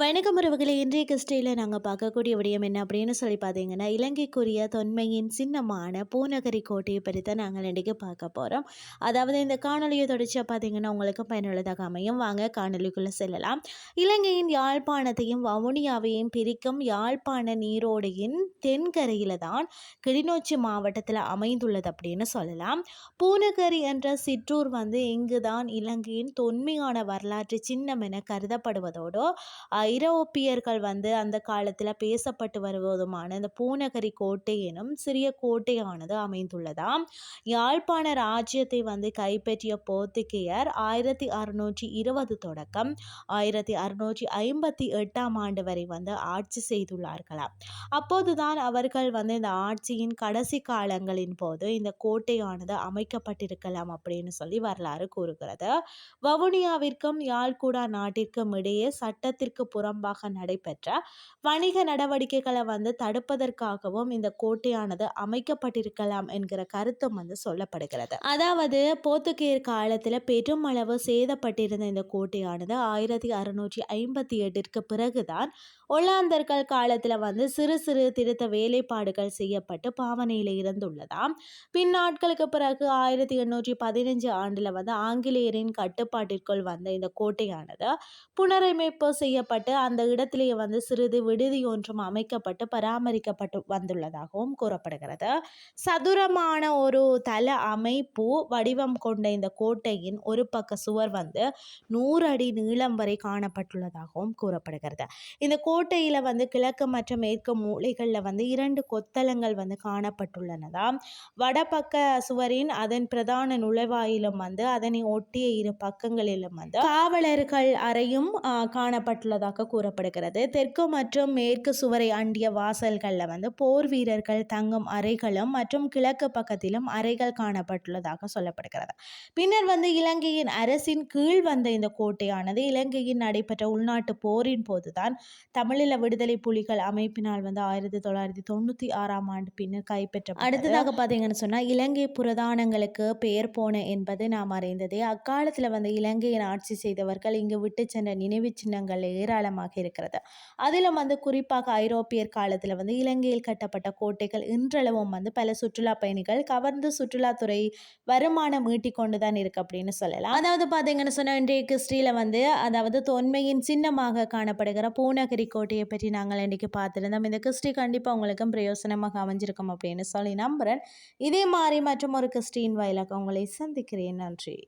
வணக்கம் உறவுகளை. இன்றைய கிறிஸ்டியில் நாங்கள் பார்க்கக்கூடிய விடயம் என்ன அப்படின்னு சொல்லி பார்த்தீங்கன்னா இலங்கைக்குரிய தொன்மையின் சின்னமான பூநகரி கோட்டையை பற்றி தான் நாங்கள் இன்றைக்கி பார்க்க போகிறோம் அதாவது இந்த காணொலியை தொடர்ச்சியாக பார்த்தீங்கன்னா உங்களுக்கு பயனுள்ளதாக அமையும். வாங்க காணொலிக்குள்ளே செல்லலாம். இலங்கையின் யாழ்ப்பாணத்தையும் வவுனியாவையும் பிரிக்கும் யாழ்ப்பாண நீரோடையின் தென்கரையில் தான் கிளிநொச்சி மாவட்டத்தில் அமைந்துள்ளது அப்படின்னு சொல்லலாம். பூநகரி என்ற சிற்றூர் வந்து இங்கு தான் இலங்கையின் தொன்மையான வரலாற்று சின்னம் என கருதப்படுவதோடு ஐரோப்பியர்கள் வந்து அந்த காலத்தில் பேசப்பட்டு வருவதுமான இந்த பூநகரி கோட்டை எனும் சிறிய கோட்டையானது அமைந்துள்ளதாம் யாழ்ப்பாண ராஜ்யத்தை வந்து கைப்பற்றிய போர்த்துகேயர் ஆயிரத்தி அறுநூற்றி இருபது தொடக்கம் ஆயிரத்தி அறுநூற்றி ஐம்பத்தி எட்டாம் ஆண்டு வரை வந்து ஆட்சி செய்துள்ளார்களாம் அப்போதுதான் அவர்கள் வந்து இந்த ஆட்சியின் கடைசி காலங்களின் போது இந்த கோட்டையானது அமைக்கப்பட்டிருக்கலாம் அப்படின்னு சொல்லி வரலாறு கூறுகிறது. வவுனியாவிற்கும் யாழ்குடா நாட்டிற்கும் இடையே சட்டத்திற்கு புறம்பாக நடைபெற்ற வணிக நடவடிக்கைகளை வந்து தடுப்பதற்காகவும் இந்த கோட்டையானது அமைக்கப்பட்டிருக்கலாம் என்கிற கருத்தும் வந்து சொல்லப்படுகிறது. அதாவது போர்த்துகேயர் காலத்தில் பெருமளவு சேதப்பட்டிருந்த இந்த கோட்டையானது ஆயிரத்தி அறுநூற்றி ஐம்பத்தி எட்டிற்கு பிறகுதான் ஒல்லாந்தர்கள் காலத்தில் வந்து சிறு சிறு திருத்த வேலைப்பாடுகள் செய்யப்பட்டு பாவனையில் இருந்துள்ளதாம். பின்னாட்களுக்கு பிறகு ஆயிரத்தி எண்ணூற்றி பதினஞ்சு ஆண்டில் வந்து ஆங்கிலேயரின் கட்டுப்பாட்டிற்குள் வந்த இந்த கோட்டையானது புனரமைப்பு செய்யப்பட்டு அந்த இடத்திலேயே வந்து சிறிது விடுதி ஒன்றும் அமைக்கப்பட்டு பராமரிக்கப்பட்டு வந்துள்ளதாகவும் கூறப்படுகிறது. சதுரமான ஒரு தல அமைப்பு வடிவம் கொண்ட இந்த கோட்டையின் ஒரு பக்க சுவர் வந்து நூறு அடி நீளம் வரை காணப்பட்டுள்ளதாகவும் கூறப்படுகிறது. இந்த கோட்டையில் வந்து கிழக்கு மற்றும் மேற்கு மூலைகளில் வந்து இரண்டு கொத்தளங்கள் வந்து காணப்பட்டுள்ளனதாம் வடபக்க சுவரின் அதன் பிரதான நுழைவாயிலும் வந்து அதனை ஒட்டிய இரு பக்கங்களிலும் வந்து காவலர்கள் அறையும் காணப்பட்டுள்ளது இருந்ததாக கூறப்படுகிறது. தெற்கு மற்றும் மேற்கு சுவரை அண்டிய வாசல்களில் வந்து போர் வீரர்கள் தங்கும் அறைகளும் மற்றும் கிழக்கு பக்கத்திலும் அறைகள் காணப்பட்டுள்ளதாக சொல்லப்படுகிறது. பின்னர் வந்து இலங்கையின் அரசின் கீழ் வந்த இந்த கோட்டையானது இலங்கையின் நடைபெற்ற உள்நாட்டு போரின் போதுதான் தமிழீழ விடுதலை புலிகள் அமைப்பினால் வந்து ஆயிரத்தி தொள்ளாயிரத்தி தொண்ணூற்றி ஆறாம் ஆண்டு பின்னர் கைப்பற்ற அடுத்ததாக பார்த்தீங்கன்னு சொன்னால் இலங்கை புரதானங்களுக்கு பெயர் போன என்பது நாம் அறிந்ததே. அக்காலத்தில் வந்து இலங்கையின் ஆட்சி செய்தவர்கள் இங்கு விட்டு சென்ற நினைவு சின்னங்கள் ஏராளமாக இருக்கிறது. அதிலும் வந்து குறிப்பாக ஐரோப்பியர் காலத்தில் வந்து இலங்கையில் கட்டப்பட்ட கோட்டைகள் இன்றளவும் வந்து பல சுற்றுலா பயணிகள் கவர்ந்து சுற்றுலாத்துறை வருமானம் ஈட்டிக்கொண்டு தான் இருக்கு அப்படின்னு சொல்லலாம். அதாவது பார்த்தீங்கன்னு சொன்னால் இன்றைய கிறிஸ்டியில் வந்து அதாவது தொன்மையின் சின்னமாக காணப்படுகிற பூநகரி கோட்டையை பற்றி நாங்கள் இன்றைக்கி பார்த்துருந்தோம். இந்த கிறிஸ்டி கண்டிப்பாக உங்களுக்கும் பிரயோசனமாக அமைஞ்சிருக்கும் அப்படின்னு சொல்லி நம்புகிறேன் இதே மாதிரி மற்றும் ஒரு கிறிஸ்டின் வாயிலாக உங்களை சந்திக்கிறேன். நன்றி.